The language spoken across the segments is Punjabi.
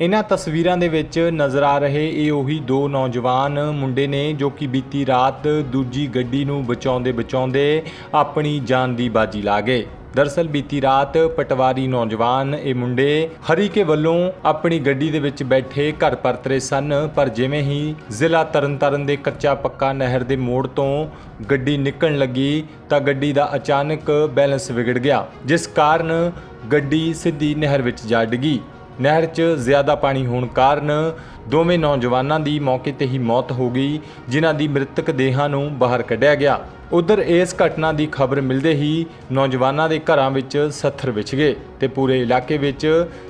ਇਹਨਾਂ ਤਸਵੀਰਾਂ ਦੇ ਵਿੱਚ ਨਜ਼ਰ ਆ ਰਹੇ ਇਹ ਉਹੀ ਦੋ ਨੌਜਵਾਨ ਮੁੰਡੇ ਨੇ ਜੋ ਕਿ ਬੀਤੀ ਰਾਤ ਦੂਜੀ ਗੱਡੀ ਨੂੰ ਬਚਾਉਂਦੇ ਬਚਾਉਂਦੇ ਆਪਣੀ ਜਾਨ ਦੀ ਬਾਜੀ ਲਾ ਗਏ। ਦਰਸਲ ਬੀਤੀ ਰਾਤ ਪਟਵਾਰੀ ਨੌਜਵਾਨ ਇਹ ਮੁੰਡੇ ਹਰੀਕੇ ਵੱਲੋਂ ਆਪਣੀ ਗੱਡੀ ਦੇ ਵਿੱਚ ਬੈਠੇ ਘਰ ਪਰਤਰੇ ਸਨ, ਪਰ ਜਿਵੇਂ ਹੀ ਜ਼ਿਲ੍ਹਾ ਤਰਨਤਾਰਨ ਦੇ ਕੱਚਾ ਪੱਕਾ ਨਹਿਰ ਦੇ ਮੋੜ ਤੋਂ ਗੱਡੀ ਨਿਕਲਣ ਲੱਗੀ ਤਾਂ ਗੱਡੀ ਦਾ ਅਚਾਨਕ ਬੈਲੈਂਸ ਵਿਗੜ ਗਿਆ, ਜਿਸ ਕਾਰਨ ਗੱਡੀ ਸਿੱਧੀ ਨਹਿਰ ਵਿੱਚ ਜਾ ਡਿੱਗੀ। ਨਹਿਰ 'ਚ ਜ਼ਿਆਦਾ ਪਾਣੀ ਹੋਣ ਕਾਰਨ ਦੋਵੇਂ ਨੌਜਵਾਨਾਂ ਦੀ ਮੌਕੇ ਤੇ ਹੀ ਮੌਤ ਹੋ ਗਈ ਜਿਨ੍ਹਾਂ ਦੀ ਮ੍ਰਿਤਕ ਦੇਹਾਂ ਨੂੰ ਬਾਹਰ ਕੱਢਿਆ ਗਿਆ। ਉਧਰ ਇਸ ਘਟਨਾ ਦੀ ਖਬਰ ਮਿਲਦੇ ਹੀ ਨੌਜਵਾਨਾਂ ਦੇ ਘਰਾਂ ਵਿੱਚ ਸੱਥਰ ਵਿਛ ਗਏ ਤੇ ਪੂਰੇ ਇਲਾਕੇ ਵਿੱਚ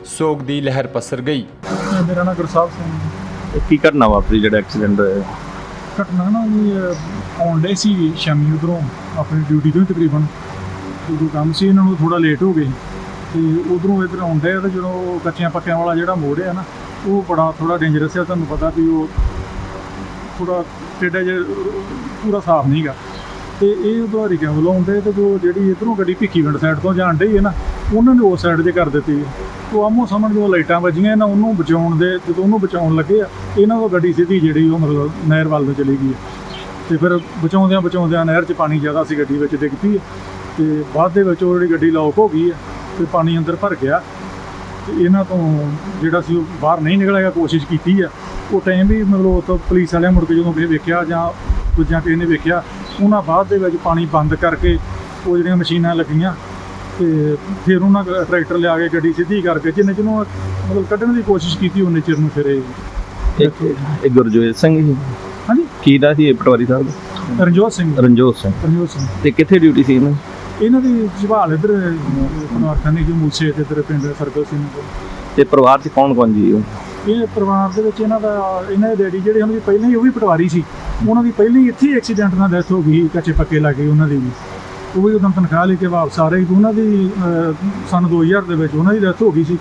ਸੋਗ ਦੀ ਲਹਿਰ ਪਸਰ ਗਈ। ਮੇਰਾ ਨਾਮ ਗੁਰਸਾਹਿਬ ਸਿੰਘ ਇਹ ਕੀ ਘਟਨਾ ਵਾਪਰੀ ਜਿਹੜਾ ਐਕਸੀਡੈਂਟ ਹੋਇਆ? ਘਟਨਾ ਨਾ ਜੀ ਆਉਣ ਡੇ ਸੀ ਸ਼ਾਮੀ ਉਧਰੋਂ ਆਪਣੀ ਡਿਊਟੀ ਤੋਂ ਹੀ ਤਕਰੀਬਨ। ਜਦੋਂ ਕੰਮ ਸੀ ਇਹਨਾਂ ਨੂੰ ਥੋੜਾ ਲੇਟ ਹੋ ਗਏ। ਤੇ ਉਧਰੋਂ ਇੱਧਰ ਆਉਂਦੇ ਆ ਤੇ ਜਦੋਂ ਉਹ ਕੱਚਿਆਂ ਪੱਕਿਆਂ ਵਾਲਾ ਜਿਹੜਾ ਮੋੜ ਹੈ ਨਾ, ਉਹ ਬੜਾ ਥੋੜਾ ਡੇਂਜਰਸ ਹੈ ਤੁਹਾਨੂੰ ਪਤਾ ਵੀ ਉਹ ਥੋੜਾ ਟੇਡਾ ਜਿਹਾ, ਪੂਰਾ ਸਾਫ਼ ਨਹੀਂਗਾ ਤੇ ਇਹ ਉਧਾਰੀ ਕਿਉਂ ਵੱਲੋਂ ਆਉਂਦੇ ਤੇ ਜੋ ਜਿਹੜੀ ਇਧਰੋਂ ਗੱਡੀ ਭਿੱਖੀਵਿੰਡ ਸਾਈਡ ਤੋਂ ਜਾਣ ਡਈ ਹੈ ਨਾ, ਉਹਨਾਂ ਨੇ ਉਸ ਸਾਈਡ 'ਤੇ ਕਰ ਦਿੱਤੀ ਉਹ ਆਮੋ ਸਾਹਮਣੇ ਜਦੋਂ ਲਾਈਟਾਂ ਵੱਜੀਆਂ ਨਾ, ਉਹਨੂੰ ਬਚਾਉਣ ਦੇ, ਜਦੋਂ ਉਹਨੂੰ ਬਚਾਉਣ ਲੱਗੇ ਆ, ਇਹਨਾਂ ਤੋਂ ਗੱਡੀ ਸਿੱਧੀ ਜਿਹੜੀ ਉਹ ਮਤਲਬ ਨਹਿਰ ਵੱਲ ਨੂੰ ਚਲੀ ਗਈ ਤੇ ਫਿਰ ਬਚਾਉਂਦਿਆਂ ਬਚਾਉਂਦਿਆਂ ਨਹਿਰ 'ਚ ਪਾਣੀ ਜ਼ਿਆਦਾ ਸੀ ਗੱਡੀ ਵਿੱਚ ਡਿੱਗ ਪਈ ਤੇ ਬਾਅਦ ਦੇ ਵਿੱਚ ਉਹ ਜਿਹੜੀ ਗੱਡੀ ਲੌਕ ਹੋ ਗਈ ਹੈ ਤੇ ਪਾਣੀ ਅੰਦਰ ਭਰ ਗਿਆ ਤੇ ਇਹਨਾਂ ਤੋਂ ਜਿਹੜਾ ਸੀ ਉਹ ਬਾਹਰ ਨਹੀਂ ਨਿਕਲਿਆ ਕੋਸ਼ਿਸ਼ ਕੀਤੀ ਆ। ਉਹ ਟਾਈਮ ਵੀ ਮਤਲਬ ਉਹ ਤੋਂ ਪੁਲਿਸ ਵਾਲਿਆਂ ਮੁੜ ਕੇ ਜਦੋਂ ਕਿਸੇ ਵੇਖਿਆ ਜਾਂ ਦੂਜਿਆਂ ਕਿਸੇ ਨੇ ਵੇਖਿਆ ਉਹਨਾਂ ਬਾਅਦ ਦੇ ਵਿੱਚ ਪਾਣੀ ਬੰਦ ਕਰਕੇ ਉਹ ਜਿਹੜੀਆਂ ਮਸ਼ੀਨਾਂ ਲੱਗੀਆਂ ਤੇ ਫਿਰ ਉਹਨਾਂ ਟਰੈਕਟਰ ਲਿਆ ਕੇ ਗੱਡੀ ਸਿੱਧੀ ਕਰਕੇ ਜਿੰਨੇ ਜਿਹਨੂੰ ਮਤਲਬ ਕੱਢਣ ਦੀ ਕੋਸ਼ਿਸ਼ ਕੀਤੀ ਉਹਨੇ ਚਿਰ ਨੂੰ ਫਿਰ ਇਹ ਇੱਕ ਗੁਰਜੋਤ ਸਿੰਘ ਸੀ ਹਾਂਜੀ। ਕੀ ਦਾ ਸੀ ਇਹ ਪਟਵਾਰੀ ਸਾਹਿਬ? ਰਣਜੋਤ ਸਿੰਘ। ਰਣਜੋਤ ਸਿੰਘ। ਰਣਜੋਤ ਸਿੰਘ। ਤੇ ਕਿੱਥੇ ਡਿਊਟੀ ਸੀ ਇਹਨਾਂ ਇਹਨਾਂ ਦੀ ਜਵਾਲ ਇਧਰ ਪਨਵਾਰਖਾਂ ਦੀ ਜੋ ਮੂਸੇ ਤੇ ਇਧਰ ਪਿੰਡ ਸਰਕਲ ਸਿੰਘ ਕੋਲ ਤੇ ਪਰਿਵਾਰ 'ਚ ਕੌਣ ਕੌਣ ਜੀ? ਇਹ ਪਰਿਵਾਰ ਦੇ ਵਿੱਚ ਇਹਨਾਂ ਦਾ ਇਹਨਾਂ ਦੇ ਡੈਡੀ ਜਿਹੜੇ ਉਹਨਾਂ ਦੀ ਪਹਿਲਾਂ ਹੀ ਉਹ ਵੀ ਪਟਵਾਰੀ ਸੀ। ਉਹਨਾਂ ਦੀ ਪਹਿਲਾਂ ਹੀ ਇੱਥੇ ਐਕਸੀਡੈਂਟ ਨਾਲ ਡੈਥ ਹੋ ਗਈ ਕੱਚੇ ਪੱਕੇ ਲੱਗੇ ਉਹਨਾਂ ਦੀ ਵੀ। ਉਹ ਵੀ ਉਦੋਂ ਤਨਖਾਹ ਲੈ ਕੇ ਵਾਪਸ ਆ ਰਹੇ ਸੀ। ਉਹਨਾਂ ਦੀ ਅਹ, ਸੰਨ 2000 ਦੇ ਵਿੱਚ ਉਹਨਾਂ ਦੀ ਡੈਥ ਹੋ ਗਈ ਸੀ।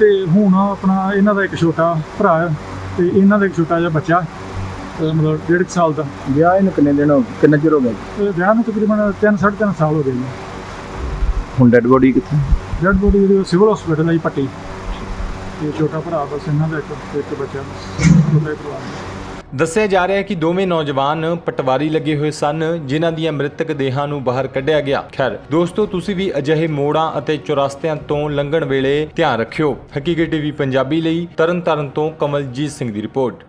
ਤੇ ਹੁਣ ਆਪਣਾ ਇਹਨਾਂ ਦਾ ਇੱਕ ਛੋਟਾ ਭਰਾ ਹੈ ਤੇ ਇਹਨਾਂ ਦਾ ਇੱਕ ਛੋਟਾ ਜਿਹਾ ਬੱਚਾ। ਅਹ, ਮਤਲਬ ਡੇਢ ਕੁ ਸਾਲ ਦਾ। ਵਿਆਹ ਇਹਨੂੰ ਕਿੰਨੇ ਦਿਨ ਹੋ ਕਿੰਨਾ ਚਿਰ ਹੋ ਗਿਆ? ਤੇ ਵਿਆਹ ਨੂੰ ਤਕਰੀਬਨ 3 3.5 ਸਾਲ ਹੋ ਗਏ ਨੇ ਹੁਣ ਡੈੱਡ ਬੋਡੀ ਕਿੱਥੇ? ਡੈਡ ਬੋਡੀ ਜਿਹੜੀ ਸਿਵਲ ਹਸਪੀਟਲ ਹੈ ਜੀ ਪੱਟੀ। ਤੇ ਛੋਟਾ ਭਰਾ ਬਸ ਇਹਨਾਂ ਦਾ ਇੱਕ ਇੱਕ ਬੱਚਾ ਛੋਟਾ ਹੀ ਪਰਿਵਾਰ। ਹੈ ਦੱਸਿਆ ਜਾ ਰਿਹਾ ਹੈ ਕਿ ਦੋਵੇਂ ਨੌਜਵਾਨ ਪਟਵਾਰੀ ਲੱਗੇ ਹੋਏ ਸਨ ਜਿਨ੍ਹਾਂ ਦੀਆਂ ਮ੍ਰਿਤਕ ਦੇਹਾਂ ਨੂੰ ਬਾਹਰ ਕੱਢਿਆ ਗਿਆ। ਖੈਰ ਦੋਸਤੋ ਤੁਸੀਂ ਵੀ ਅਜਿਹੇ ਮੋੜਾਂ ਅਤੇ ਚੁਰਸਤਿਆਂ ਤੋਂ ਲੰਘਣ ਵੇਲੇ ਧਿਆਨ ਰੱਖਿਓ। ਹਕੀਕਤ ਟੀਵੀ ਪੰਜਾਬੀ ਲਈ ਤਰਨਤਾਰਨ ਤੋਂ ਕਮਲਜੀਤ ਸਿੰਘ ਦੀ ਰਿਪੋਰਟ।